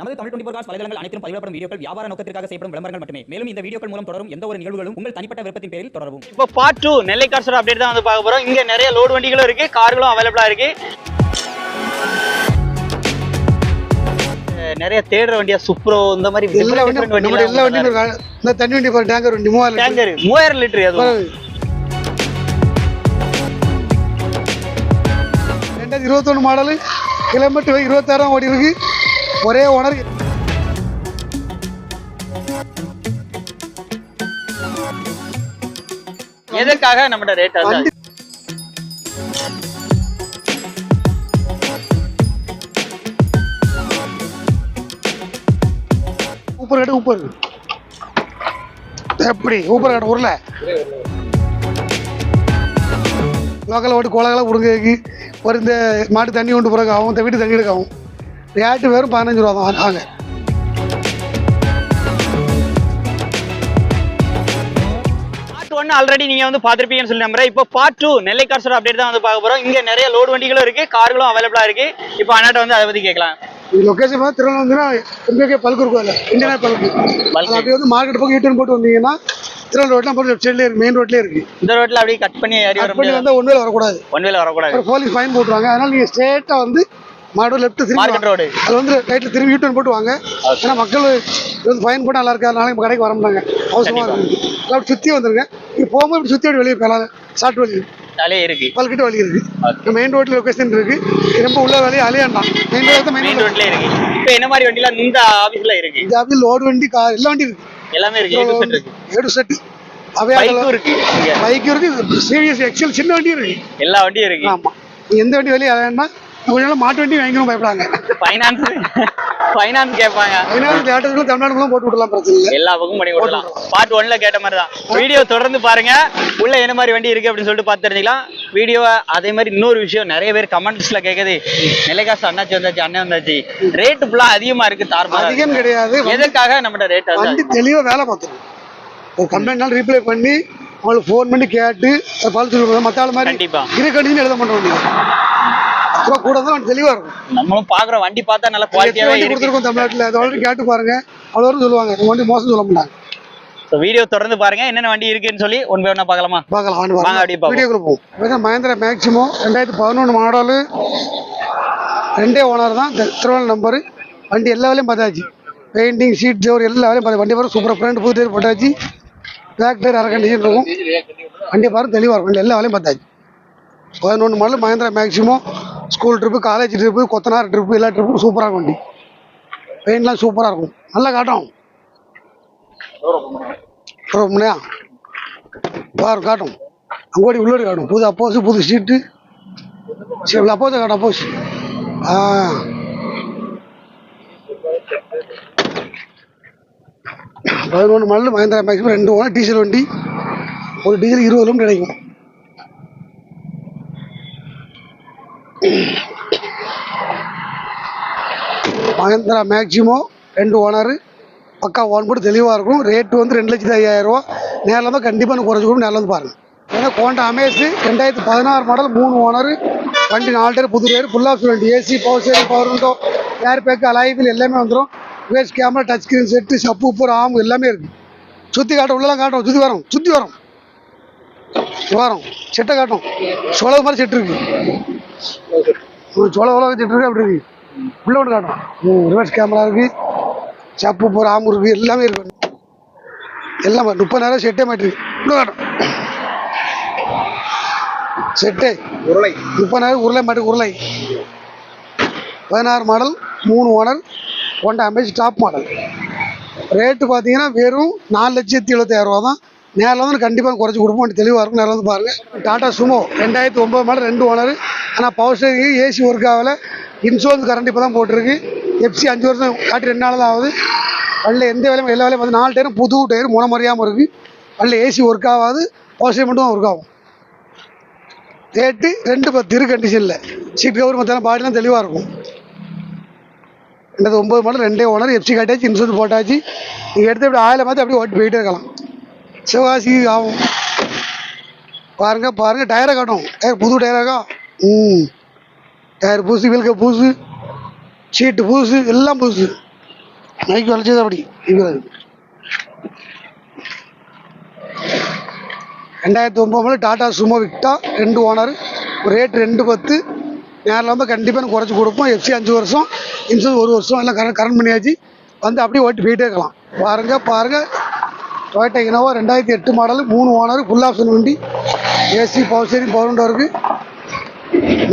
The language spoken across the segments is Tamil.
நமது தமிழ் டுவெண்டி காஸ் வலைதளங்கள் அனைத்தும் பதிவிடப்படும் வீடியோக்கள் வியாபார நோக்கத்திற்காக செய்யப்படும் விளம்பரங்கள் மட்டுமே. மேலும் இந்த வீடியோக்கள் மூலம் தொடரும் எந்த ஒரு நிகழ்வுகளும் உங்கள் தனிப்பட்ட விருப்பத்தின் பேரில் தொடரவும். இப்போ பார்ட் டூ நெல்லை கார்ஸோட அப்டேட் தான் வந்து பார்க்க போறோம். இங்க நிறைய லோடு வண்டிகளும் இருக்கு. கார்களும் அவைலபிளா இருக்கு. நிறைய தேடுற வண்டியா? சுப்ரோ இந்த மாதிரி எல்லா வண்டியும் எல்லா இந்த தண்ணி வண்டி டேங்கர் வண்டி மூவாயிரம் லிட்டர். டேங்கர் மூவாயிரம் லிட்டர் எதுவும்? பாரு. ரெண்டாயிரத்தி இருபத்தொன்று மாடலு கிலோமீட்டர் இருபத்தாயிரம் ஓடி இருக்கு. ஒரே ஓனர். எதற்காக நம்மளோட ரேட் வண்டி ஊப்பர் கடை ஊப்பர் எப்படி? ஊப்பர் கடை உருளை லோக்கல் ஓட்டு கோலகலாம் உடுங்கைக்கு ஒரு இந்த மாட்டு தண்ணி கொண்டு ஆகும் இந்த வீட்டு தண்ணி எடுக்க ஆகும் ரேட்டு வெறும் பதினஞ்சு ரூபா தான். ஒன் ஆல்ரெடி நீங்க வந்து பார்த்திருப்பீங்கன்னு சொல்லி நம்புறேன். இப்போ பார்ட் டூ நெல்லை கார்ஸோட அப்டேட் தான் வந்து பார்க்க போறோம். இங்க நிறைய லோடு வண்டிகளும் இருக்கு. கார்களும் அவைலபிளா இருக்கு. இப்போ அண்ணாட்ட வந்து அதை பத்தி கேட்கலாம். இது லொக்கேஷன் பார்த்து திருவண்ணாமலை எம்கே பல்கு இருக்கும் அதில் இந்தியன் பல்கு அப்படியே வந்து மார்க்கெட் பக்கம் யூட்டர்ன் போட்டு வந்தீங்கன்னா திருவண்ணா ரோட்லாம் போட்டு லெஃப்ட் சைட்லேயே மெயின் ரோட்லேயே இருக்கு. இந்த ரோட்ல அப்படியே கட் பண்ணி ஏறி வர கட் பண்ணி வந்தால் ஒன்றுமே வரக்கூடாது. ஒன் வேல வரக்கூடாது போலீஸ் ஃபைன் போட்டுருவாங்க. அதனால நீங்கள் ஸ்ட்ரெயிட்டாக வந்து மாடு லெஃப்ட் திரும்பி ரோடு அது வந்து ரைட்டில் திரும்பி யூட்டர்ன் போட்டு வாங்க. ஏன்னா மக்கள் இது வந்து ஃபைன் போட்டு நல்லா இருக்கா நாளைக்கு கடைக்கு வர முடியாங்க அவசரமாக இருக்கு. அப்படி சுற்றி வந்துருங்க நீங்கள் போகும்போது இப்படி சுற்றி வெளியே போகலாம் ஷார்ட் வழி. தலையே இருக்கு. பல்கிட்ட வழி இருக்கு. மெயின் ரோட்டில் லொக்கேஷன் இருக்கு. இது ரொம்ப உள்ள வேலையை அலையாண்டாம் main road main main road ரோட்ல இருக்கு. இப்போ என்ன மாதிரி வண்டிலாம் இந்த ஆபீஸ்ல இருக்கு? இந்த அப்படி லோடு வண்டி கார் எல்லா வண்டி இருக்கு. எல்லாமே இருக்கு. ஏடு செட் அவே பைக்கும் இருக்கு. பைக் இருக்கு சிவிஎஸ் எக்ஸல் சின்ன வண்டி இருக்கு. எல்லா வண்டியும் இருக்கு. ஆமா. எந்த வண்டி வெளியே அலையாண்டா நாள் மாட்டு வண்டி வாங்கிக்கணும் பயப்படாங்க. ஃபைனான்ஸ் ஃபைனான்ஸ் கேட்பாங்க. அதனால தேட்டர்களும் தமிழ்நாடுகளும் போட்டு விடலாம் பிரச்சனை இல்லை. எல்லா பக்கமும் பண்ணி கொடுக்கலாம் பார்ட் ஒன்ல கேட்ட மாதிரி தான் வீடியோ தொடர்ந்து பாருங்க. உள்ள என்ன மாதிரி வண்டி இருக்கு அப்படின்னு சொல்லிட்டு பார்த்து தெரிஞ்சுக்கலாம். வீடியோவை அதே மாதிரி இன்னொரு விஷயம். நிறைய பேர் கமெண்ட்ஸ்ல கேக்குது நிலைக்காசு அண்ணாச்சி வந்தாச்சு அண்ணன் வந்தாச்சு. ரேட்டு ஃபுல்லா அதிகமா இருக்கு இருக்கு. அதிகம் கிடையாது. எதற்காக நம்மகிட்ட ரேட் வண்டி தெளிவாக வேலை பார்த்துரும் ஒரு கம்ப்ளைண்ட்னாலும் ரீப்ளை பண்ணி அவங்களுக்கு ஃபோன் பண்ணி கேட்டு சொல்லுவாங்க மற்ற ஆள் மாதிரி கண்டிப்பா. இரு கண்டிஷன் எழுத மாட்டோம். ரூபா கூட தான் தெளிவாக இருக்கும். நம்மளும் பாக்குறோம் வண்டி பார்த்தா நல்ல எத்தனை குவாலிட்டியாவே வண்டி கொடுத்துருக்கோம் தமிழ்நாட்டில். அதை ஆல்ரெடி கேட்டு பாருங்க. அவ்வளோ சொல்லுவாங்க. இந்த வண்டி மோசம் சொல்ல மாட்டாங்க. ஸோ வீடியோ தொடர்ந்து பாருங்க. என்னென்ன வண்டி இருக்குன்னு சொல்லி ஒன் பை ஒன்னா பார்க்கலாமா? பார்க்கலாம். வாங்க அப்படியே மகேந்திரா மேக்ஸிமம் ரெண்டாயிரத்தி பதினொன்று மாடலு ரெண்டே ஓனர் தான். தி- திருவண்ணா நம்பரு வண்டி எல்லா வேலையும் பார்த்தாச்சு. பெயிண்டிங் சீட் ஜோர் எல்லா வேலையும் பார்த்து வண்டி பாரு சூப்பராக ஃப்ரண்ட் புது டயர் போட்டாச்சு. பேக் டயர் அரை கண்டிஷன் இருக்கும். வண்டி பாரு தெளிவாக இருக்கும். எல்லா வேலையும் பார்த்தாச்சு. பதினொன்று model Mahindra maximum school trip college trip கொத்தனார் ட்ரிப்பு எல்லா ட்ரிப்பும் சூப்பராக இருக்கும் வண்டி பெயிண்ட்லாம் சூப்பராக இருக்கும். நல்லா காட்டும். ரொம்பனையா பாரு காட்டும். அங்கோடி உள்ளோடி காட்டும். புது அப்போஸ் புது சீட்டு சரி அப்போஸ் காட்டும் அப்போஸ் ஆ. பதினொன்று மாடல் மகேந்திரா மேக்ஸிமம் ரெண்டு ஓனர் டீசல் வண்டி. ஒரு டீசல் இருபது கிலோமீட்டர் கிடைக்கும். மகேந்திரா மேக்சிமோ ரெண்டு ஓனரு பக்கா ஓன் போட்டு தெளிவாக இருக்கும். ரேட்டு வந்து ரெண்டு லட்சத்தி ஐயாயிரம் ரூபா. நேரில் இருந்தால் கண்டிப்பாக எனக்கு குறைச்சி கொடுக்கும் நேரில் வந்து பாருங்கள் ஏன்னா கோண்டா அமேஸு ரெண்டாயிரத்தி பதினாறு மாடல் மூணு ஓனரு வண்டி நாலு டேர் புது tyre full AC power steering power window air bag alloy wheel எல்லாமே வந்துடும் ways camera touch screen set subwoofer ஆம் எல்லாமே இருக்குது சுற்றி காட்டும் உள்ளலாம் காட்டும் சுற்றி வரும். சுற்றி வரும். வரும். செட்டை காட்டும் சொலவு மாதிரி செட்டு இருக்குது சொல உலக செட்டு இருக்குது அப்படி இருக்கு. உள்ள ஒன்று காட்டும் ரிவர்ஸ் கேமரா இருக்கு. சப்பு போகிற ஆம்பு இருக்கு. எல்லாமே இருக்கு. எல்லாம் முப்பதாயிரம் செட்டே மாட்டிருக்கு. உள்ள காட்டும் செட்டே உருளை. முப்பதாயிரம் உருளை மாட்டு உருளை. பதினாறு மாடல் மூணு ஓனர் ஒன்றை அம்பேஜ் டாப் மாடல் ரேட்டு பார்த்தீங்கன்னா வெறும் நாலு லட்சத்தி எழுபத்தாயிரம் ரூபா தான். நேரில் வந்து கண்டிப்பாக குறைச்சி கொடுப்போம். தெளிவாக இருக்கும். நேரில் வந்து பாருங்கள் டாடா சுமோ ரெண்டாயிரத்தி ஒம்பது மாடல் ரெண்டு ஓனர் ஆனால் பவர் ஸ்டேரிங் ஏசி ஒர்க் ஆகலை. இன்சூரன்ஸ் கரண்ட் இப்போ தான் போட்டிருக்கு எஃப்சி அஞ்சு வருஷம் காட்டி ரெண்டு நாள் தான் ஆகுது. அதில் எந்த வேலையும் எல்லா வேலையும் வந்து நாலு டயரும் புது டயர் முறையாமல் இருக்குது அதில் ஏசி ஒர்க் ஆகாது பவர் மட்டும் மட்டும் ஒர்க் ஆகும். ரேட்டு ரெண்டு பத்து இரு கண்டிஷனில் சீட் கவர் மற்ற பாடிலாம் தெளிவாக இருக்கும். ரெண்டாவது ஒம்பது மாடல் ரெண்டே ஓனர் எஃப்சி கட்டாச்சு இன்சூரன்ஸ் போட்டாச்சு. நீங்கள் எடுத்து இப்படி ஆயில பார்த்து அப்படியே ஓட்டி போயிட்டே இருக்கலாம். சிவகாசி ஆகும். பாருங்க பாருங்க டயரை காட்டும் டயர் புது டயராக ம். டயர் பூசு வீலுக்கு பூசு சீட்டு பூசு எல்லாம் பூசு. நைக்கு வளைச்சது அப்படி ரெண்டாயிரத்தி ஒம்பதுல டாடா சுமோ விக்டா ரெண்டு ஓனர் ரேட் ரெண்டு பத்து. நேரில் வந்து கண்டிப்பாக குறைச்சி கொடுப்போம். எஃப்சி அஞ்சு வருஷம் இன்சூரன்ஸ் ஒரு வருஷம் எல்லாம் கரண்ட் கரண்ட் பண்ணியாச்சு. வந்து அப்படியே ஓட்டி போயிட்டே இருக்கலாம். பாருங்க பாருங்க. டொயோட்டா இனோவா ரெண்டாயிரத்தி எட்டு மாடல் மூணு ஓனர் ஃபுல் ஆப்ஷன் வண்டி. ஏசி பவர் ஸ்டேரிங் பவர் இருக்குது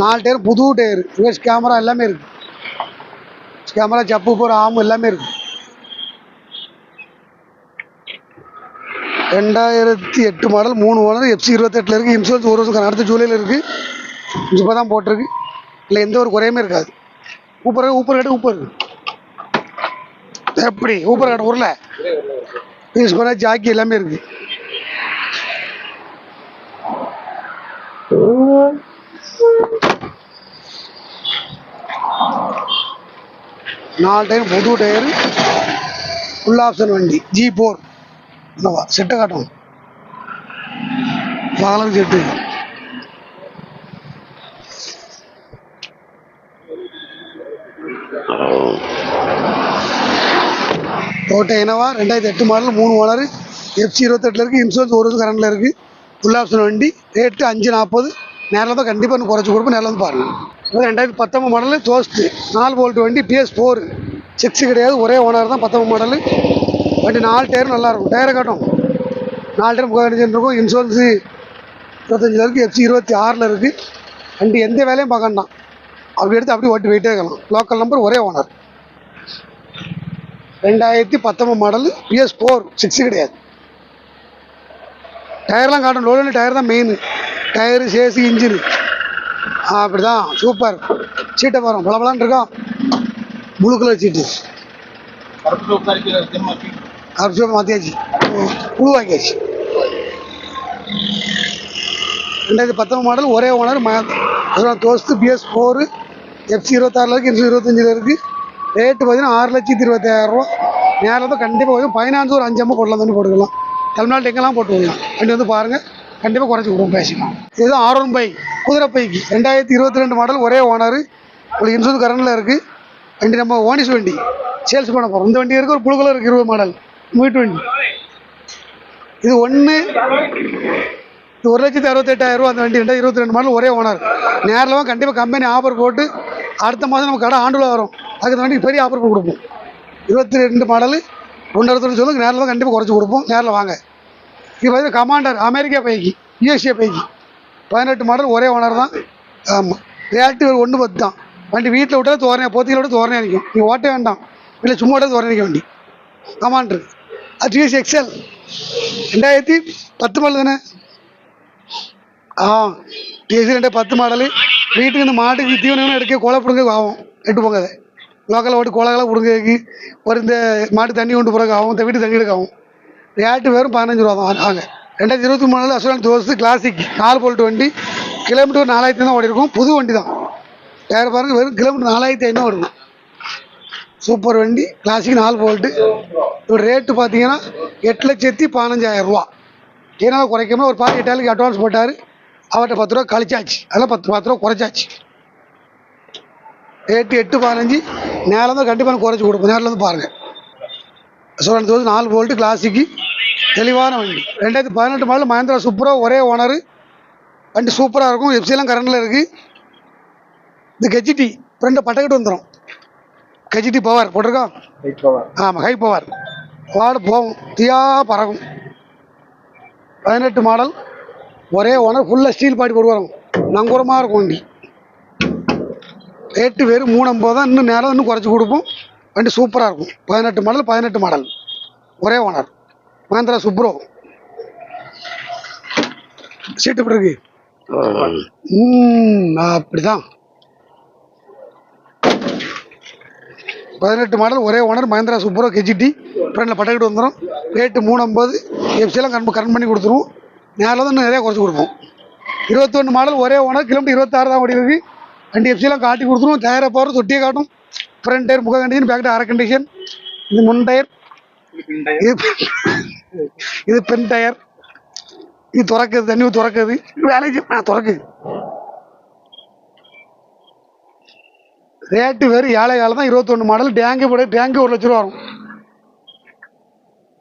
நாலு டயர் புது டயர் ரிவர்ஸ் கேமரா எல்லாமே இருக்கு. கேமரா ஜப்பு போகிற ஆம் எல்லாமே இருக்கு. ரெண்டாயிரத்தி எட்டு மாடல் மூணு ஓனர் எஃப்சி இருபத்தெட்டில் இருக்குது இன்சூரன்ஸ் ஒரு வருஷம் அடுத்த ஜூலையில் இருக்குது இப்போ தான் போட்டிருக்கு. இல்லை எந்த ஒரு குறையுமே இருக்காது. ஊப்பர் ஊப்பர் கேட்டு ஊப்பர் எப்படி? ஊப்பர் கேட்டு ஊரில்? யூஸ் பண்ண ஜாக்கி எல்லாமே இருக்குது நாலு டயர் புது டயர் ஃபுல் ஆப்ஷன் வண்டி ஜி ஃபோர் என்னவா செட்டை காட்டும் பாலம் செட்டு டோட்டா இனோவா ரெண்டாயிரத்தி எட்டு மாடல் மூணு ஓனர் எஃப்சி இருபத்தெட்டில் இருக்குது இன்சூரன்ஸ் ஒரு வருஷம் கரண்டில் இருக்குது ஃபுல் ஆப்ஷன் வண்டி ரேட்டு அஞ்சு நாற்பது நேரில் தான் கண்டிப்பாக இன்னும் குறைச்சி கொடுப்போம் நேரில் வந்து பாருங்கள் இது ரெண்டாயிரத்தி பத்தொம்பது மாடல் தோஸ்ட்டு நாலு போல்ட் வண்டி பிஎஸ் ஃபோர் சிக்ஸ் கிடையாது ஒரே ஓனர் தான் பத்தொம்பது மாடல் வண்டி நாலு டயரும் நல்லாயிருக்கும். டயரை காட்டும். நாலு டயர் முக்கால் இருக்கும். இன்சூரன்ஸு இருபத்தஞ்சில் இருக்குது எஃப்சி இருபத்தி ஆறில் இருக்குது வண்டி எந்த வேலையும் பார்க்க அப்படி எடுத்து அப்படி ஓட்டி போயிட்டே இருக்கலாம். லோக்கல் நம்பர் ஒரே ஓனர் ரெண்டாயிரத்தி பத்தொம்பது மாடல் பிஎஸ் ஃபோர் சிக்ஸ் கிடையாது. டயர்லாம் காட்டும். லோடு டயர் தான் மெயின் டயரு சேசி இன்ஜின். அப்படி தான் சூப்பர். சீட்டை வரும் பளபளன்னு இருக்கும் ப்ளூ கலர் சீட்டு. கருப்பு சோப்பு மாற்றியாச்சு புழு வாங்கியாச்சு. ரெண்டாயிரத்தி பத்தொம்பது மாடல் ஒரே ஓனர் தோஸ்து பிஎஸ் ஃபோரு எஃப்சி இருபத்தாறில் இருக்குது இன்சூ இருபத்தஞ்சில் இருக்குது ரேட்டு பார்த்தீங்கன்னா ஆறு லட்சத்தி இருபத்தாயிரரூவா நேரில் தான் கண்டிப்பாக வந்து ஃபைனான்ஸ் ஒரு அஞ்சு அம்மா போடலாம் தண்ணி போட்டுக்கலாம். தமிழ்நாட்டு எங்கெல்லாம் போட்டு விடலாம் வண்டி வந்து பாருங்கள் கண்டிப்பாக குறைச்சி கொடுப்போம் பேசிக்கலாம். இதுதான் ஆர் ஒன் பை குதிரை பைக்கு. ரெண்டாயிரத்தி இருபத்தி ரெண்டு மாடல் ஒரே ஓனர் உங்களுக்கு இன்சூரன்ஸ் கரண்டில் இருக்குது வண்டி நம்ம ஓனிஸ் வண்டி. சேல்ஸ் பண்ண போகிறோம் இந்த வண்டி இருக்குது ஒரு புழுக்கலர் இருக்குது இருபது மாடல் வீட்டு வண்டி. இது ஒன்று இது ஒரு லட்சத்தி அறுபத்தெட்டாயிரம் ரூபா அந்த வண்டி. ரெண்டாயிரத்தி இருபத்தி ரெண்டு மாடல் ஒரே ஓனர் நேரில் கண்டிப்பாக கம்பெனி ஆஃபர் போட்டு அடுத்த மாதம் நம்ம கடை ஆண்டுல வரும். அதுக்கு இந்த வண்டிக்கு பெரிய ஆஃபர் கொடுப்போம். இருபத்தி ரெண்டு மாடல் ஒன்றரை தொண்ணூறு சொல்லுங்க. நேரில் தான் கண்டிப்பாக குறைச்சி கொடுப்போம். நேரில் வாங்க. இது பார்த்தீங்கன்னா commander America bike USA bike. பதினெட்டு மாடல் ஒரே ஓனர் தான். ஆமாம் ரேட்டு ஒரு ஒன்று பத்து தான் வண்டி வீட்டில் விட்டால் தோரணையாக போத்தியில் விட்டு தோரணையாக நிற்கும் நீ ஓட்ட வேண்டாம். இல்லை சும்மா விட்டால் தோரணை நிற்க வண்டி. கமாண்டர் அது டிஎஸ் எக்ஸல் ரெண்டாயிரத்தி பத்து மாடல் தானே? ஆ. டிஎஸ்சி ரெண்டு பத்து மாடலு வீட்டுக்கு இந்த மாட்டுக்கு தீவனம் எடுக்க கொலை பிடுங்க ஆகும். எட்டு போங்க அதை லோக்கலில் ஓட்டு கோலங்களை பிடுங்கிறதுக்கு ஒரு இந்த மாட்டு தண்ணி கொண்டு போகிறதுக்கு ஆகும். இந்த வீட்டு தண்ணி எடுக்க ஆகும். ரேட்டு வெறும் பதினஞ்சு ரூபா தான். வாங்க. ரெண்டாயிரத்தி இருபத்தி மூணில் அசுரன் தோசு கிளாசிக் நாலு போல்ட் வண்டி. கிலோமீட்டர் நாலாயிரத்தி தான் ஓடி இருக்கும் புது வண்டி தான். வேறு பாருங்க வெறும் கிலோமீட்டர் நாலாயிரத்தி ஐநூறு இருக்கும் சூப்பர் வண்டி கிளாசிக் நாலு போல்ட்டு. இதோட ரேட்டு பார்த்தீங்கன்னா எட்டு லட்சத்தி பதினஞ்சாயிரம் ரூபா. ஏன்னா குறைக்காம ஒரு பாதி எட்டாளுக்கு அட்வான்ஸ் போட்டார். அவர்கிட்ட பத்து ரூபா கழிச்சாச்சு. அதெல்லாம் பத்து பத்து ரூபா குறைச்சாச்சு. ரேட்டு எட்டு பதினஞ்சு. நேரில் தான் கண்டிப்பாக குறைச்சி கொடுப்போம். நேரில் வந்து பாருங்கள் சோழன் நாலு போல்ட்டு கிளாசிக்கு தெளிவான வண்டி. ரெண்டாயிரத்தி பதினெட்டு மாடல் மகேந்திரா சூப்பரா ஒரே ஓனர் வண்டி சூப்பராக இருக்கும். எஃப்சிலாம் கரண்டில் இருக்குது இந்த கெஜிடி ஃப்ரெண்டு பட்டக்கட்டு வந்துடும் கெஜிடி பவர் போட்டிருக்கோம்? ஆமாம் ஹை பவர் வாடு போகும். தீயா பறக்கும். பதினெட்டு மாடல் ஒரே ஓனர் ஃபுல்லாக ஸ்டீல் பாடி போட்டு வரும். நங்கூரமாக இருக்கும் வண்டி. ரேட்டு வெறும் மூணு ஐம்பது தான். இன்னும் நேரம் இன்னும் குறைச்சி கொடுப்போம். வண்டி சூப்பராக இருக்கும். பதினெட்டு மாடல் பதினெட்டு மாடல் ஒரே ஓனர் மகேந்திரா சுப்ரோ. சீட்டு பிறகு அப்படிதான். பதினெட்டு மாடல் ஒரே ஓனர் மகேந்திரா சூப்பரோ கெஜிடி ஃப்ரெண்டில் பட்டக்கிட்டு வந்துடும் ரேட்டு மூணு ஐம்பது எஃப்சியெல்லாம் கன் கன் பண்ணி கொடுத்துருவோம். நேரில் தான் இன்னும் நிறையா குறைச்சி கொடுப்போம். இருபத்தொன்று மாடல் ஒரே ஓனர் கிலோமீட்டர் இருபத்தாறு தான் ஓடி இருக்குது ரெண்டு எஃப்சியெல்லாம் காட்டி கொடுத்துருவோம். டயரை போகிற தொட்டியை காட்டும். ஃப்ரண்ட் டயர் முக கண்டிஷன் பேக் டயர் அரை கண்டிஷன் இது முன் டயர் இது இது டயர் இது திறக்குது தண்ணி துறக்குது. வேலைக்கு நான் துறக்குது. ரேட்டு வெறும் ஏழை காலம் தான் இருபத்தொன்று மாடல் டேங்கு போட டேங்கு ஒரு லட்ச ரூபா வரும்.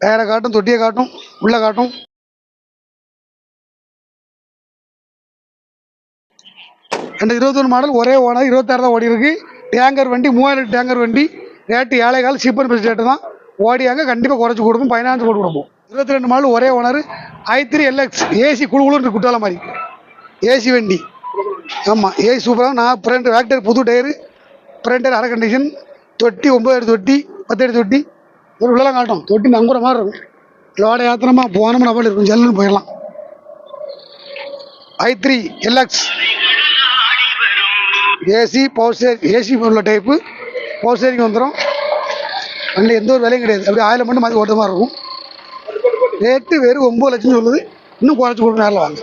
டயரை காட்டும் தொட்டியை காட்டும் உள்ளே காட்டும். ரெண்டு இருபத்தொன்று மாடல் ஒரே ஓனர் இருபத்தாறு தான் ஓடி இருக்கு டேங்கர் வண்டி மூவாயிரம் டேங்கர் வண்டி. ரேட்டு ஏழை கால் சீப்பர் பெஸ்ட் ரேட்டு தான். ஓடியாங்க கண்டிப்பாக குறைச்சி கொடுப்போம் ஃபைனான்ஸ் போட்டு கொடுப்போம். இருபத்தி ரெண்டு மாடல் ஒரே owner I three LX AC குழு குழுன்னு குட்டால மாதிரி. ஏசி வண்டி. ஆமாம் ஏசி சூப்பராக நான் ஃப்ரண்ட் ஆக்டர் புது டயரு ஃப்ரண்ட் அரை கண்டிஷன் தொட்டி ஒம்பது அடி தொட்டி பத்து அடி தொட்டி ஒரு உள்ளலாம் காட்டும். தொட்டி நங்குற மாதிரி இருக்கும். லோட யாத்திரமா போனோம்னா போல இருக்கும். ஜல்லுன்னு போயிடலாம். I three LX AC power steer AC உள்ள டைப்பு பவர் ஸ்டேரிங் வந்துடும் வண்டி எந்த ஒரு விலையும் கிடையாது. அப்படியே ஆயிரம் மட்டும் மாதிரி ஓட்ட மாதிரி இருக்கும். ரேட்டு வெறும் ஒம்பது லட்சம் சொல்லுது. இன்னும் குறைச்சி கொடுக்க நேரில் வாங்க.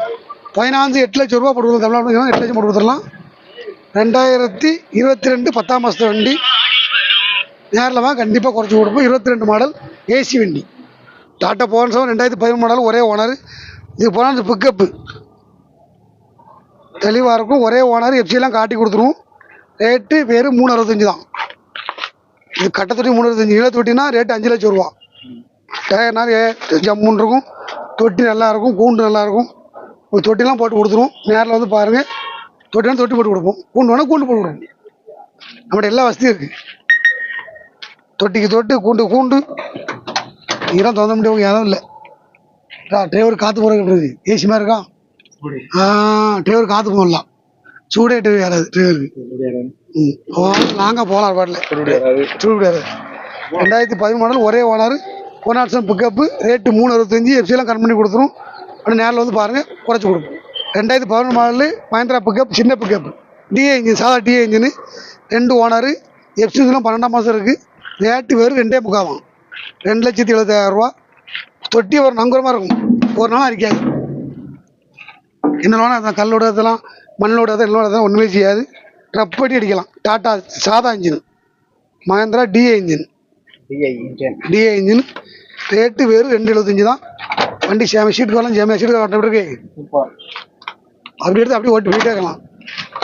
பதினாஞ்சு எட்டு லட்சம் ரூபா போட்டு கொடுக்கலாம் தமிழ்நாடு எட்டு லட்சம் போட்டு கொடுத்துடலாம். ரெண்டாயிரத்தி இருபத்தி ரெண்டு பத்தாம் மாதத்து வண்டி. நேரில் வாங்க. கண்டிப்பாக குறைச்சி கொடுப்போம் இருபத்தி ரெண்டு மாடல் ஏசி வண்டி. டாட்டா போன்சம் ரெண்டாயிரத்தி பதிமூணு மாடல் ஒரே ஓனர் இது போனால் பிக்கப்பு தெளிவாக இருக்கும். ஒரே ஓனர் எஃப்சியெல்லாம் காட்டி கொடுத்துருவோம். ரேட்டு வெறும் மூணு அறுபத்தஞ்சு தான் இது கட்டத்தொட்டி அறுபத்தஞ்சு இழ தொட்டினா ரேட்டு அஞ்சு லட்சம் ரூபா. டயர்னா ஜம்முன்னு இருக்கும். தொட்டி நல்லா இருக்கும் கூண்டு நல்லா இருக்கும். ஒரு தொட்டிலாம் போட்டு கொடுத்துருவோம். நேரில் வந்து பாருங்கள் தொட்டினா தொட்டி போட்டு கொடுப்போம். கூண்டு வேணால் கூண்டு போட்டு கொடுப்போம். நம்மகிட்ட எல்லா வசதியும் இருக்குது தொட்டிக்கு தொட்டு கூண்டு கூண்டு. இதெல்லாம் திறந்த முடியும் யாரும் இல்லை. டிரைவர் காற்று போகிற இருக்குது ஏசி மாதிரி இருக்கான் ஆ டிரைவர் காற்று போடலாம். சூடே டிரைவர் யாராது டிரைவருக்கு நாங்கள் போகலாம் பாட்டில். சூடு கிடையாது ரெண்டாயிரத்தி பதிமூணு மாடல் ஒரே owner one nought seven pickup rate மூணு அறுபத்தஞ்சி எஃப்சிலாம் கட் பண்ணி கொடுத்துரும். அப்படியே நேரில் வந்து பாருங்கள் குறைச்சி கொடுப்போம் ரெண்டாயிரத்தி பதினொன்று மாடலு மஹேந்திரா பிக்கப் சின்ன பிக்கப் டிஏ இன்ஜின் சாதா டிஏ இன்ஜினு ரெண்டு ஓனரு எஃப்சிலாம் பன்னெண்டாம் மாதம் இருக்குது ரேட்டு வெறும் ரெண்டே முக்காவாம். ரெண்டு லட்சத்தி எழுபத்தாயிரம் ரூபா. தொட்டி ஒரு நங்குரமாக இருக்கும். ஒரு நாள் அரிக்காது. அதான் கல்லோட இதெல்லாம் மண்ணோட இதெல்லாம் என்னோட இதெல்லாம் ஒன்றுமே செய்யாது. ரப்படி அடிக்கலாம். டாட்டா சாதா engine Mahindra DA engine DA engine rate வெறும் ரெண்டு எழுபத்தஞ்சு தான். வண்டி சேம சீட்டு வரலாம் சேம சீட்டு வரலாம் இருக்கு. அப்படி எடுத்து அப்படியே ஓட்டி போயிட்டே இருக்கலாம்.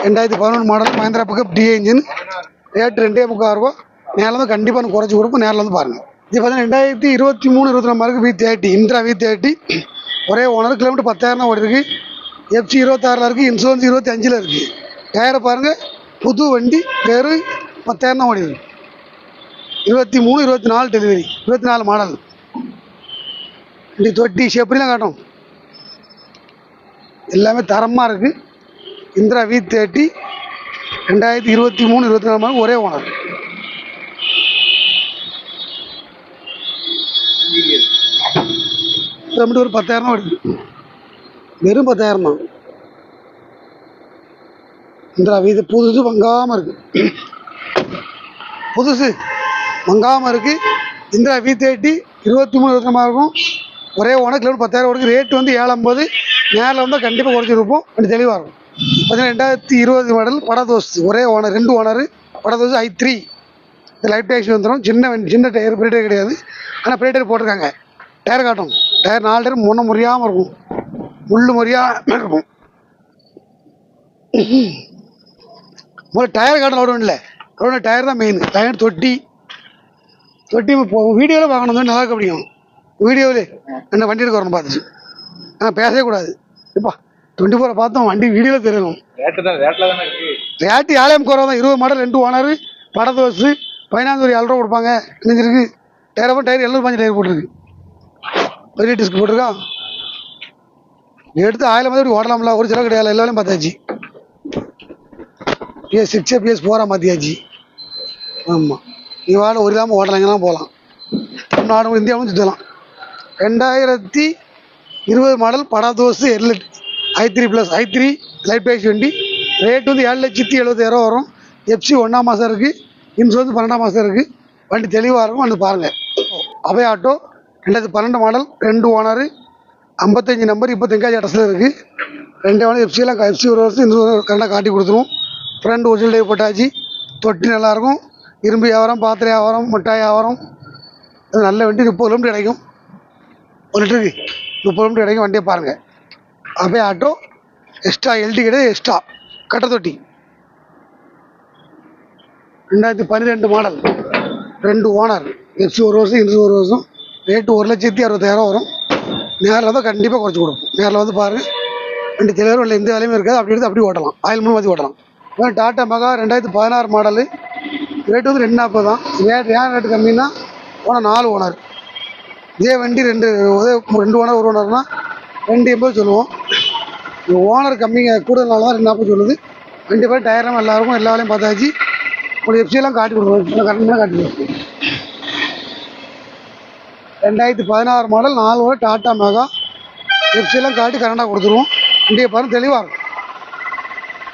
ரெண்டாயிரத்தி பதினொன்று model Mahindra pickup DA engine rate ரெண்டே முக்கால் ரூபா. நேரில் வந்து கண்டிப்பாக குறைச்சி கொடுப்போம். நேரில் வந்து பாருங்கள் இது பார்த்தீங்கன்னா ரெண்டாயிரத்தி இருபத்தி மூணு இருபத்தி நாலு மார்க்கு வி தேர்ட்டி இந்திரா வி தேர்ட்டி ஒரே ஓனர் கிலோமீட்டர் பத்தாயிரம் தான் ஓடி இருக்கு எஃப்சி இருபத்தாறில் இருக்குது இன்சூரன்ஸ் இருபத்தி அஞ்சில் இருக்குது டயரை பாருங்கள் புது வண்டி வெறும் பத்தாயிரம் தான் ஓடி இருபத்தி மூணு இருபத்தி நாலு டெலிவரி இருபத்தி நாலு மாடல் வண்டி தொட்டி ஷெப்ரிலாம் காட்டும். எல்லாமே தரமாக இருக்குது இந்திரா வி தேர்ட்டி ரெண்டாயிரத்தி இருபத்தி மூணு இருபத்தி நாலு மாடல் ஒரே ஓனர் ஒரு பத்தாயிரம் தான் வருது வெறும் பத்தாயிரம் தான் இந்திரா வீதி புதுசு வங்காமல் இருக்கு. புதுசு மங்காமல் இருக்கு. இந்திரா வி தேர்ட்டி இருபத்தி மூணு வருஷமாக இருக்கும். ஒரே ஓனர் கிலோமீட்டர் பத்தாயிரம் ஓடுக்கு ரேட்டு வந்து ஏழம்பது. நேரில் வந்தால் கண்டிப்பாக குறைச்சிருப்போம். கொஞ்சம் தெளிவாக இருக்கும். பார்த்தீங்கன்னா ரெண்டாயிரத்தி இருபது மாடல் படதோஸ் ஒரே ஓனர் ரெண்டு owner Bada Dost I three life taxi வந்துடும் சின்ன வண்டி சின்ன டயர் பெரிய கிடையாது. ஆனால் பெரிய போட்டிருக்காங்க. டயர் காட்டும். டயர் நாலு டயர் முன்ன முறையாமல் இருக்கும். முள்ளு முறியாக இருக்கும் முதல்ல டயர் காட்டும் அவ்வளோ இல்லை அவ்வளோ டயர் தான் மெயின் டயர் தொட்டி. தொட்டி இப்போ வீடியோவில் தான் நல்லா இருக்க முடியும் வீடியோவில் என்ன வண்டி எடுக்க வரணும் பார்த்துச்சு ஆனால் பேசவே கூடாது. இப்போ டுவெண்ட்டி ஃபோரை பார்த்தோம். வண்டி வீடியோவில் தெரியணும். ரேட்டு தான் ரேட்டில் தானே இருபது மாடல் ரெண்டு ஓனர் படதோசு ஃபைனான்ஸ் ஒரு ஏழு ரூபா கொடுப்பாங்க. நினைஞ்சிருக்கு டயர் டயர் எழுநூறு பாஞ்சு டயர் போட்டிருக்கு. பெரிய டிஸ்க் போட்டிருக்கா? எடுத்து ஆயிரம் மாதிரி ஓடலாம்ல? ஒரு சில கிடையாது. எல்லாரும் பார்த்தாச்சு. பிஎஸ் சிக்ஸ் பிஎஸ் ஃபோராக மாற்றியாச்சு ஆமாம் நீ வாட ஒரு இல்லாமல் ஓடலாம். போகலாம். தமிழ்நாடும் இந்தியாவும் சுற்றலாம் ரெண்டாயிரத்தி இருபது model Bada Dost எல்எட் I three plus I three light base வண்டி. ரேட் வந்து ஏழு லட்சத்தி எழுபத்தாயிரம் வரும். எஃப்சி ஒன்றாம் மாதம் இருக்குது இன்சூரன்ஸ் பன்னெண்டாம் மாதம் இருக்குது வண்டி தெளிவாக இருக்கும். வந்து பாருங்கள் அபய ஆட்டோ ரெண்டாயிரத்தி பன்னெண்டு மாடல் ரெண்டு ஓனரு ஐம்பத்தஞ்சு நம்பர் இப்போ தெங்காஜி அட்ரஸில் இருக்குது ரெண்டு ஓனர் எஃப்சியெல்லாம் எஃப்சி ஒரு வருஷம் இந்த கரெக்டாக காட்டி கொடுத்துருவோம். ஃப்ரண்ட் ஒரிஜினல் டைப் போட்டாச்சு. தொட்டி நல்லாயிருக்கும் இரும்பு வியாபாரம் பாத்திர வியாபாரம் மிட்டாய் வியாபாரம். நல்ல வண்டி முப்பது கிலோமீட்டர் கிடைக்கும். ஒரு லிட்டருக்கு முப்பது கிலோமீட்டர் கிடைக்கும் வண்டியை பாருங்கள் அப்படியே ஆட்டோ எக்ஸ்ட்ரா எல்டி கிடையாது எக்ஸ்ட்ரா கட்டை தொட்டி. ரெண்டாயிரத்தி பன்னிரெண்டு மாடல் ரெண்டு ஓனர் எஃப்சி ஒரு வருஷம் இன்சூரன்ஸ் ஒரு வருஷம். ரேட்டு ஒரு லட்சத்தி அறுபத்தாயிரம் வரும். நேரில் தான் கண்டிப்பாக குறைச்சி கொடுப்போம். நேரில் வந்து பாருங்கள் ரெண்டு தெளிவாக இல்லை எந்த வேலையுமே இருக்காது. அப்படி எடுத்து அப்படி ஓட்டலாம். ஆயில் மூணு மாற்றி ஓட்டலாம். அப்புறம் டாட்டா மகா ரெண்டாயிரத்தி பதினாறு மாடலு ரேட்டு வந்து ரெண்டு நாற்பது தான். ரேட் ஏன் ரேட்டு கம்மின்னா ஓனர் நாலு ஓனர் இதே வண்டி ரெண்டு ஒரே ரெண்டு ஓனர் ஒரு ஓனர்னா ரெண்டு எண்பது சொல்லுவோம். ஓனர் கம்மிங்க கூடுதல் தான் ரெண்டு நாற்பது சொல்லுது. ரெண்டு பேரும் டயர்லாம் எல்லாருக்கும் எல்லா வேலையும் பார்த்தாச்சு. உங்களுக்கு எஃப்சியெல்லாம் காட்டி கொடுக்குறோம் கரெக்டாக காட்டி கொடுக்குறோம் ரெண்டாயிரத்தி பதினாறு மாடல் நாலு வரை டாட்டா மெகா. எஃப்சியெல்லாம் காட்டி கரண்டாக கொடுத்துருவோம். வண்டியை பாருங்கள் தெளிவாக இருக்கும்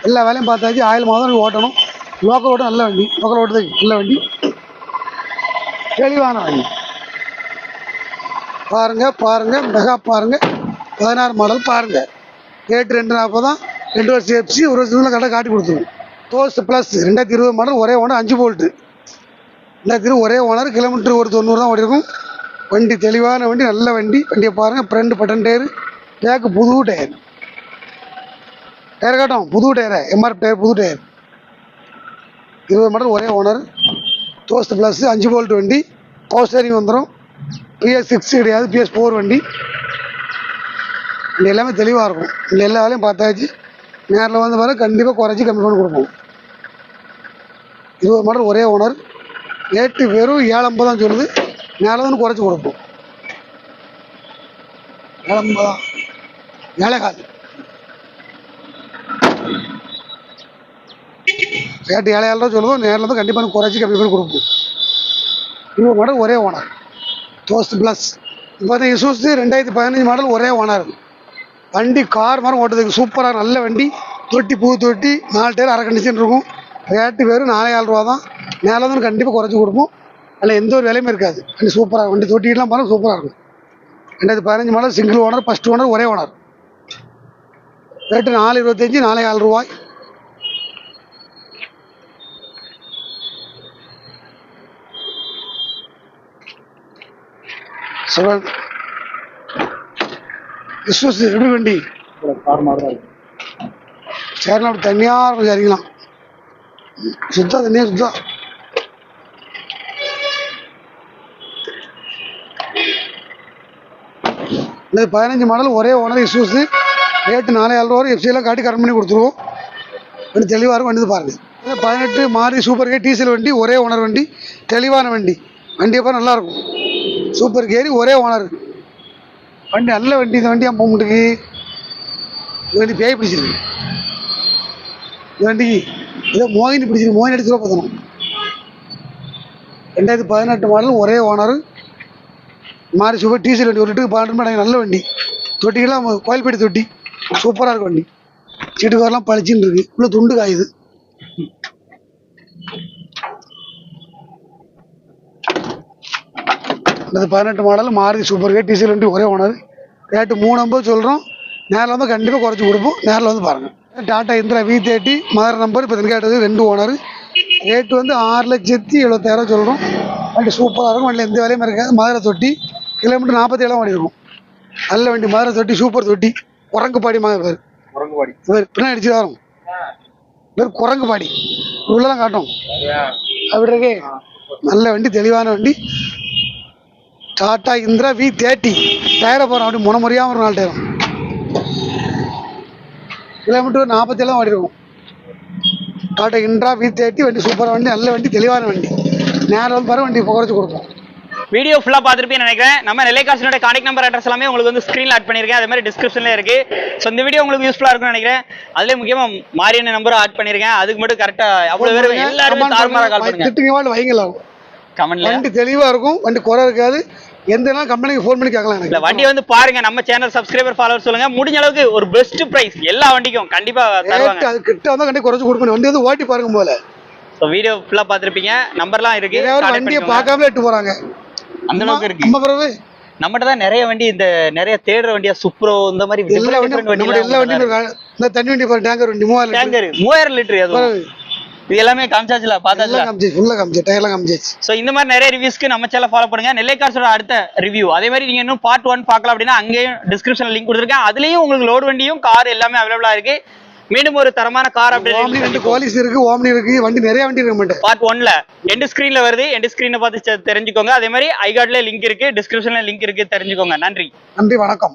எல்லா வேலையும் பார்த்தாச்சு. ஆயில் மாதம் ஓட்டணும். லோக்கல் ஓட்டம் நல்ல வண்டி. லோக்கல் ஓட்டத்துக்கு நல்ல வண்டி. தெளிவான வண்டி. பாருங்கள் பாருங்கள் மெகா பாருங்கள் பதினாறு மாடல் பாருங்கள் ரேட் ரெண்டு நாற்பது தான். ரெண்டு வருஷம் எஃப்சி ஒரு வருஷத்துல கரெக்டாக காட்டி கொடுத்துருவோம். தோஸ்ட் ப்ளஸ் ரெண்டாயிரத்தி இருபது மாடல் ஒரே ஓனர் அஞ்சு போல்ட்டு ரெண்டாயிரத்தி இருபது ஒரே ஓனர் கிலோமீட்டர் ஒரு தொண்ணூறு தான் ஓடிருக்கும். வண்டி தெளிவான வண்டி நல்ல வண்டி. வண்டியை பாருங்க ஃப்ரண்ட் பட்டன் டயர் பேக்கு புது டயர் டயர் காட்டும்? புது டயரு எம்ஆர்எஃப் டயர் புது டயர் இருபது மாடல் ஒரே ஓனர் டோஸ்ட் ப்ளஸ் அஞ்சு போல்ட் வண்டி. பவர் ஸ்டேரிங் வந்துடும் பிஎஸ் சிக்ஸ் கிடையாது பிஎஸ் ஃபோர் வண்டி. இங்கே எல்லாமே தெளிவாக இருக்கும். இங்கே எல்லா வேலையும் பார்த்தாச்சு. நேரில் வந்து பாரு கண்டிப்பாக குறைச்சி கம்மி பண்ணி கொடுப்போம். இருபது மாடல் ஒரே ஓனர் ரேட்டு வெறும் ஏழம்பது தான் சொல்லுது. மேலே வந்து குறைச்சி கொடுப்போம். ஏழம்பது தான் ஏழை ரேட்டு ஏழையாள் தான் சொல்லுவோம். நேரில் வந்து கண்டிப்பாக குறைச்சி கம்மி பண்ணி கொடுப்போம். இவங்க மாடல் ஒரே ஓனர் தோஸ்ட் ப்ளஸ் இப்போ வந்து இசூஸ் ரெண்டாயிரத்தி பதினஞ்சு மாடல் ஒரே ஓனர் வண்டி கார் மாதிரி ஓட்டுறதுக்கு சூப்பராக நல்ல வண்டி. தொட்டி பூ தொட்டி நாலு டேர் அரை கண்டிஷன் இருக்கும். ரேட்டு வெறும் நாலே ரூபா தான். மேலே வந்து கண்டிப்பாக குறைச்சி கொடுப்போம். அதில் எந்த ஒரு வேலையுமே இருக்காது. வண்டி சூப்பராக வண்டி தொட்டிலாம் போனால் சூப்பராக இருக்கும். ரெண்டாயிரத்தி பதினஞ்சு model single owner first owner ஒரே ஓனர் ரேட்டு நாலு இருபத்தஞ்சி நாலே ஆறு ரூபாய். சொல்லுங்கள் விஸ்வஸ் எப்படி வண்டி? சேரலாம் தனியாக கொஞ்சம் இறங்கலாம். சுத்தா தனியாக சுத்தா. இந்த பதினஞ்சு மாடல் ஒரே ஓனர் இஷ்யூஸு ரேட்டு நாலே ஏழு ரூபா எஃப்சியெல்லாம் காட்டி கரெக்ட் பண்ணி கொடுத்துருவோம். வண்டி தெளிவாக இருக்கும் வண்டி பாருங்கள் பதினெட்டு மாறி சூப்பர் கேர் டீசல் வண்டி ஒரே ஓனர் வண்டி தெளிவான வண்டி. வண்டியை பாரு நல்லாயிருக்கும்? சூப்பர் கேரி ஒரே ஓனர் வண்டி நல்ல வண்டி இந்த வண்டி அம்மாட்டுக்கு இந்த வண்டி பேய் பிடிச்சிருக்கு. இந்த வண்டிக்கு ஏதோ மோகினி பிடிச்சிருக்கு. மோகினி அடிச்சு பார்த்தணும் ரெண்டாயிரத்தி பதினெட்டு மாடல் ஒரே ஓனர் மாறி சூப்பர் டீசல் வண்டி ஒரு லிட்டருக்கு பன்னெண்டு மணி நல்ல வண்டி. தொட்டிகள்லாம் கோயில்பேட்டி தொட்டி. சூப்பராக இருக்கும் வண்டி. சீட்டுக்காரெல்லாம் பளிச்சுன்னு இருக்குது உள்ள துண்டு காயுது. இந்த பதினெட்டு மாடல் மாறுதி சூப்பர் கேட் டீசல் வண்டி ஒரே ஓனர். ரேட்டு மூணு ஐம்பது சொல்கிறோம் நேரில் வந்து கண்டிப்பாக குறைச்சி கொடுப்போம். நேரில் வந்து பாருங்கள் டாட்டா இந்திரா வி தேர்ட்டி மதர் நம்பர் இப்போ கேட்டது? ரெண்டு ஓனர். ரேட்டு வந்து ஆறு லட்சத்தி எழுபத்தாயிரம் சொல்கிறோம் வண்டி சூப்பராக இருக்கும். வண்டியில் எந்த வேலையும் இருக்காது. மதுரை தொட்டி. கிலோமீட்டர் நாற்பத்தி ஏழாம் வண்டி இருக்கும். நல்ல வண்டி மதுரை தொட்டி சூப்பர் தொட்டி. குரங்குப்பாடி மாதிரி பேர் குரங்குவாடி இவர் பின்னாடி அடிச்சு வரும். இவர் குரங்குப்பாடி உள்ளதான் காட்டும். அப்படி இருக்கே. நல்ல வண்டி தெளிவான வண்டி. டாடா இந்திரா வி தேர்ட்டி டயரை போகிறோம் அப்படி முனை முறையாக ஒரு நாலு டயரும் கிலோமீட்டர் நாற்பத்தி ஏழு ஓடி இருக்கும். டாடா இந்திரா வி தேர்ட்டி வண்டி சூப்பரான வண்டி நல்ல வண்டி தெளிவான வண்டி. நேரம் பாரு வண்டி குறைச்சி கொடுப்போம். வீடியோ ஃபுல்லா பார்த்துருப்பீங்கன்னு நினைக்கிறேன். நம்ம நிலைக்காசினோட கான்டாக்ட் நம்பர் அட்ரஸ் எல்லாமே உங்களுக்கு வந்து ஸ்க்ரீன்ல ஆட் பண்ணியிருக்கேன். அதே மாதிரி டிஸ்கிரிப்ஷன்ல இருக்கு. ஸோ இந்த வீடியோ உங்களுக்கு யூஸ்ஃபுல்லா இருக்கும்னு நினைக்கிறேன். அதுலேயே முக்கியமா மாரியான நம்பரும் ஆட் பண்ணியிருக்கேன். அதுக்கு மட்டும் கரெக்டா அவ்வளோ பேர் எல்லாருமே தாறுமாறா கால் பண்ணுங்க. வைங்கலாம் கமெண்ட்ல. வண்டி தெளிவாக இருக்கும். வண்டி குறை இருக்காது. எந்த நாள் கம்பெனிக்கு ஃபோன் பண்ணி கேட்கலாம் இல்ல வண்டி வந்து பாருங்க. நம்ம சேனல் சப்ஸ்கிரைபர் ஃபாலோவர் சொல்லுங்க. முடிஞ்ச அளவுக்கு ஒரு பெஸ்ட் பிரைஸ் எல்லா வண்டிக்கும் கண்டிப்பா தருவாங்க. அது கிட்ட வந்தால் கண்டி குறைச்சி கொடுக்கணும். வண்டி வந்து ஓட்டி பாருங்க போல ஸோ வீடியோ ஃபுல்லா பார்த்துருப்பீங்க. நம்பர்லாம் இருக்கு. வண்டியை பண்ணிக்கோங்க. பார்க்காம எட்டு போறாங்க. அந்த அளவுக்கு இருக்கு. நம்ம பிறகு? நம்மகிட்ட தான் நிறைய வண்டி இந்த நிறைய தேடுற வண்டியா சுப்ரோ இந்த மாதிரி எல்லா வண்டியும் எல்லா வண்டியும் இருக்கா. இந்த தண்ணி வண்டி பாரு டேங்கர் வண்டி மூவாயிரம் லிட்டர். டேங்கர் மூவாயிரம் லிட்டர் பிறகு? இது எல்லாமே காமிச்சாச்சுல எல்லாம் காமிச்சு ஃபுல்லாக காமிச்சு டயர்லாம் காமிச்சாச்சு. ஸோ இந்த மாதிரி நிறைய ரிவ்யூஸ்க்கு நம்ம சேனல் ஃபாலோ பண்ணுங்க. நெல்லை கார்ஸோட அடுத்த ரிவ்யூ அதே மாதிரி நீங்க இன்னும் பார்ட் ஒன் பார்க்கலாம் அப்படின்னா அங்கேயும் டிஸ்கிரிப்ஷன் லிங்க் கொடுத்துருக்கேன். அதுலயும் உங்களுக்கு லோடு வண்டியும் கார் எல்லாமே அவைலபிளா இருக்கு. மீண்டும் ஒரு தரமான கார் ஓம்னி ரெண்டு குவாலிஸ் இருக்கு ஓம்னி இருக்கு வண்டி நிறைய வண்டி இருக்கு நம்மகிட்ட பார்ட் ஒன்ல எண்டு ஸ்கிரீன்ல வருது. எண்டு ஸ்கிரீனை பார்த்து தெரிஞ்சுக்கோங்க. அதே மாதிரி ஐகார்ட்ல லிங்க் இருக்கு. டிஸ்கிரிப்ஷன்ல லிங்க் இருக்கு. தெரிஞ்சுக்கோங்க. நன்றி. நன்றி வணக்கம்.